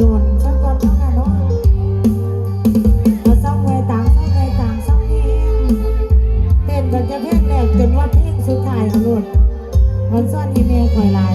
โยนสักก่อนเท่านั้นนาะมาซ่อมไว้ต่างซ่อมไว้ต่างซ่อมนี่เต้นกัะเพ่งแรกจนว่าเพสุดท้ายค่ะลูกมันซ่อนที่แม่คอยลาย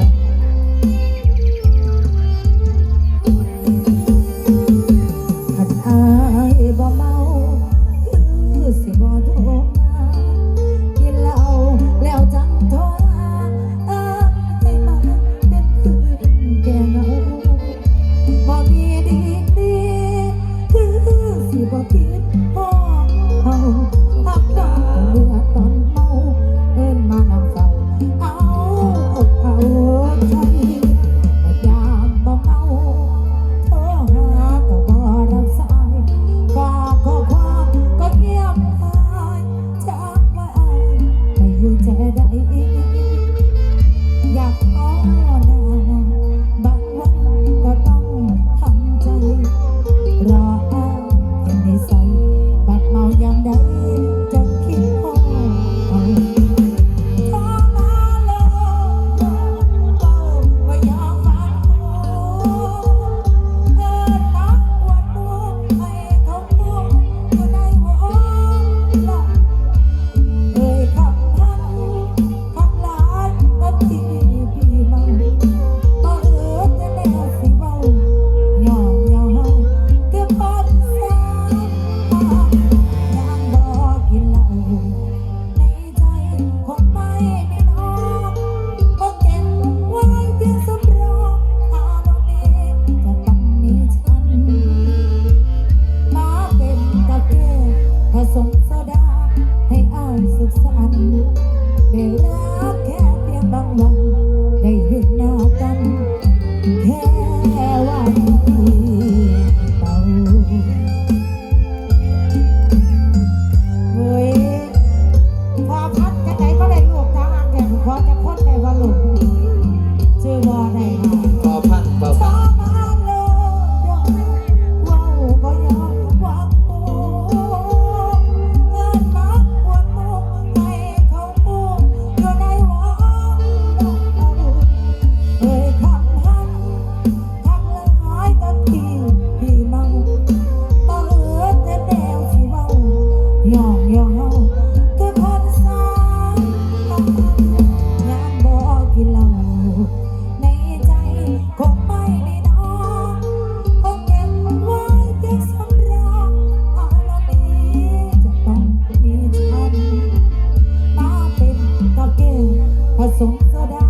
ผสมโซดา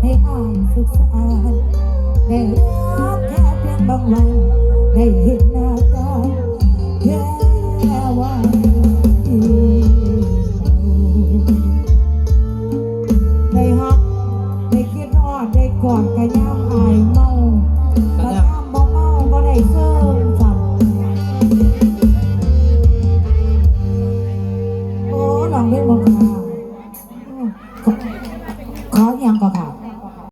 ให้อ่านสุขสะอาดได้รักแค่เพียงบางวันได้เห็นหน้า